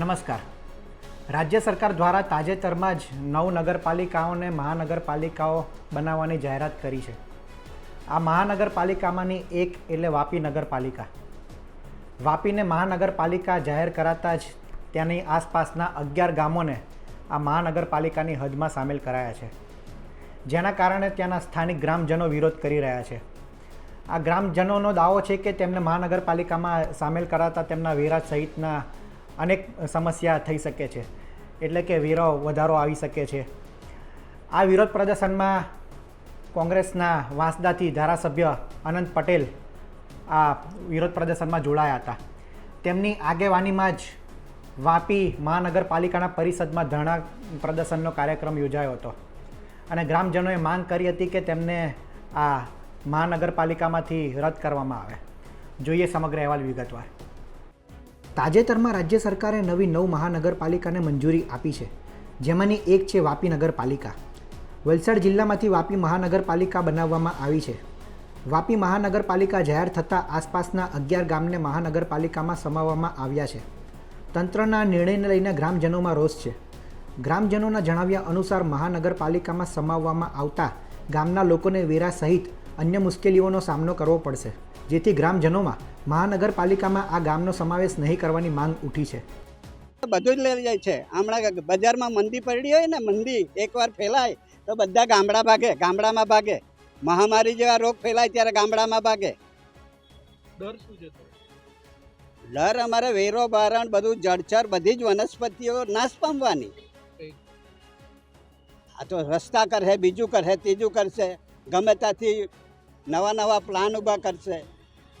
નમસ્કાર. રાજ્ય સરકાર દ્વારા તાજેતરમાં જ નવ નગરપાલિકાઓને મહાનગરપાલિકાઓ બનાવવાની જાહેરાત કરી છે. આ મહાનગરપાલિકામાંની એક એટલે વાપી નગરપાલિકા. વાપીને મહાનગરપાલિકા જાહેર કરાતા જ ત્યાંની આસપાસના અગિયાર ગામોને આ મહાનગરપાલિકાની હદમાં સામેલ કરાયા છે. જેના કારણે ત્યાંના સ્થાનિક ગ્રામજનો વિરોધ કરી રહ્યા છે. આ ગ્રામજનોનો દાવો છે કે તેમને મહાનગરપાલિકામાં સામેલ કરાતા તેમના વેરા સહિતના અનેક સમસ્યા થઈ શકે છે. એટલે કે વેરો વધારો આવી શકે છે. આ વિરોધ પ્રદર્શનમાં કોંગ્રેસના વાંસદાથી ધારાસભ્ય અનંત પટેલ આ વિરોધ પ્રદર્શનમાં જોડાયા હતા. તેમની આગેવાનીમાં જ વાપી મહાનગરપાલિકાના પરિષદમાં ધરણા પ્રદર્શનનો કાર્યક્રમ યોજાયો હતો. અને ગ્રામજનોએ માંગ કરી હતી કે તેમને આ મહાનગરપાલિકામાંથી રદ કરવામાં આવે. જોઈએ સમગ્ર અહેવાલ વિગતવાર. તાજેતરમાં રાજ્ય સરકારે નવી નવ મહાનગરપાલિકાને મંજૂરી આપી છે, જેમાંની એક છે વાપી નગરપાલિકા. વલસાડ જિલ્લામાંથી વાપી મહાનગરપાલિકા બનાવવામાં આવી છે. વાપી મહાનગરપાલિકા જાહેર થતાં આસપાસના અગિયાર ગામને મહાનગરપાલિકામાં સમાવવામાં આવ્યા છે. તંત્રના નિર્ણયને લઈને ગ્રામજનોમાં રોષ છે. ગ્રામજનોના જણાવ્યા અનુસાર મહાનગરપાલિકામાં સમાવવામાં આવતા ગામના લોકોને વેરા સહિત અન્ય મુશ્કેલીઓનો સામનો કરવો પડશે. જેથી ગ્રામજનોમાં મહાનગરપાલિકામાં આ ગામનો સમાવેશ નહીં કરવાની માંગ ઉઠી છે. બધું જ લઈ જાય છે. હમણાં બજારમાં મંદી પડી હોય ને મંદી એકવાર ફેલાય તો બધા ગામડા ભાગે ગામડામાં ભાગે. મહામારી જેવા રોગ ફેલાય ત્યારે ગામડામાં ભાગે. ડર શું છે ડર અમારે વેરો બારણ બધું જળચર બધી જ વનસ્પતિઓ નાશ પામવાની. આ તો રસ્તા કરશે બીજું કરશે ત્રીજું કરશે. ગમે ત્યાંથી નવા નવા પ્લાન ઊભા કરશે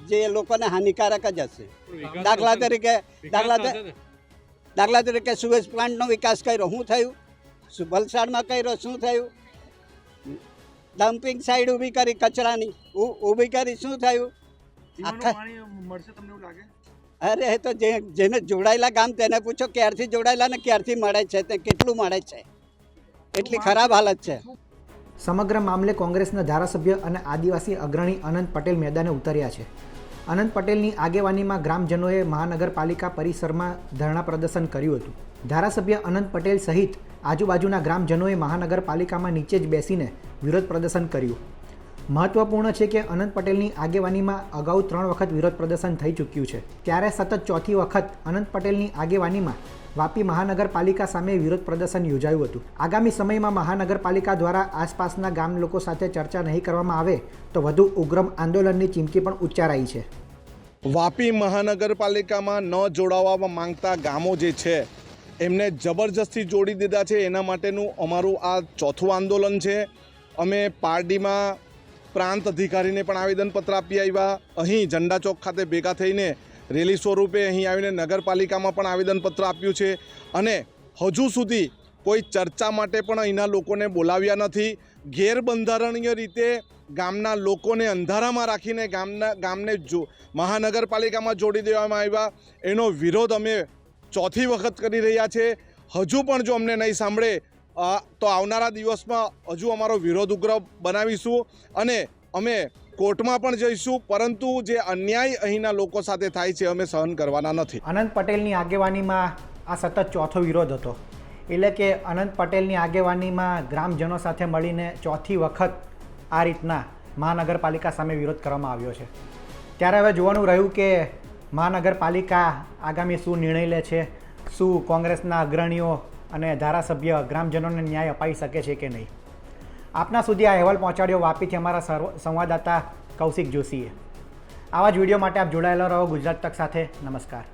જે લોકોને હાનિકારક જ હશે. દાખલા તરીકે દાખલા દાખલા તરીકે સુએજ પ્લાન્ટનો વિકાસ કર્યો. શું થયું? વલસાડમાં કર્યો. શું થયું? ડમ્પિંગ સાઈડ ઊભી કરી કચરાની. ઊભી કરી શું થયું? પીવાનું આખા- મળશે તમને એવું લાગે? અરે એ તો જે જેને જોડાયેલા ગામ તેને પૂછો ક્યારથી જોડાયેલા ને ક્યારથી મળે છે તે કેટલું મળે છે? એટલી ખરાબ હાલત છે. સમગ્ર મામલે કોંગ્રેસના ધારાસભ્ય અને આદિવાસી અગ્રણી અનંત પટેલ મેદાને ઉતર્યા છે. અનંત પટેલની આગેવાનીમાં ગ્રામજનોએ મહાનગરપાલિકા પરિસરમાં ધરણા પ્રદર્શન કર્યું હતું. ધારાસભ્ય અનંત પટેલ સહિત આજુબાજુના ગ્રામજનોએ મહાનગરપાલિકામાં નીચે જ બેસીને વિરોધ પ્રદર્શન કર્યું. મહત્વપૂર્ણ છે કે અનંત પટેલની આગેવાનીમાં અગાઉ ત્રણ વખત વિરોધ પ્રદર્શન થઈ ચૂક્યું છે. ત્યારે સતત ચોથી વખત અનંત પટેલની આગેવાનીમાં વાપી મહાનગરપાલિકા સામે વિરોધ પ્રદર્શન યોજાયું હતું. આગામી સમયમાં મહાનગરપાલિકા દ્વારા આસપાસના ગામ લોકો સાથે ચર્ચા નહીં કરવામાં આવે તો વધુ ઉગ્રમ આંદોલનની ચીમકી પણ ઉચ્ચારાઈ છે. વાપી મહાનગરપાલિકામાં ન જોડાવા માંગતા ગામો જે છે, એમને જબરજસ્તી જોડી દીધા છે. એના માટેનું અમારું આ ચોથું આંદોલન છે. અમે પારડીમાં પ્રાંત અધિકારીને પણ આવેદનપત્ર આપી આવ્યા. અહીં ઝંડા ચોક ખાતે ભેગા થઈને રેલી સ્વરૂપે અહીં આવીને નગરપાલિકામાં પણ આવેદનપત્ર આપ્યું છે. અને હજુ સુધી કોઈ ચર્ચા માટે પણ અહીંના લોકોને બોલાવ્યા નથી. ગેરબંધારણીય રીતે ગામના લોકોને અંધારામાં રાખીને ગામના, ગામને જો, મહાનગરપાલિકામાં જોડી દેવામાં આવ્યા. એનો વિરોધ અમે ચોથી વખત કરી રહ્યા છે. હજુ પણ જો અમને નહીં સાંભળે તો આવનારા દિવસમાં હજુ અમારો વિરોધ ઉગ્ર બનાવીશું અને અમે કોર્ટમાં પણ જઈશું, પરંતુ જે અન્યાય અહીંના લોકો સાથે થાય છે અમે સહન કરવાના નથી. અનંત પટેલની આગેવાનીમાં આ સતત ચોથો વિરોધ હતો. એટલે કે અનંત પટેલની આગેવાનીમાં ગ્રામજનો સાથે મળીને ચોથી વખત આ રીતના મહાનગરપાલિકા સામે વિરોધ કરવામાં આવ્યો છે. ત્યારે હવે જોવાનું રહ્યું કે મહાનગરપાલિકા આગામી શું નિર્ણય લે છે, શું કોંગ્રેસના અગ્રણીઓ અને ધારાસભ્ય ગ્રામજનોને ન્યાય અપાઈ શકે છે કે નહીં? આપના સુધી આ અહેવાલ પહોંચાડ્યો વાપીથી અમારા સંવાદદાતા કૌશિક જોશીએ. આવા જ વીડિયો માટે આપ જોડાયેલા રહો ગુજરાત તક સાથે. નમસ્કાર.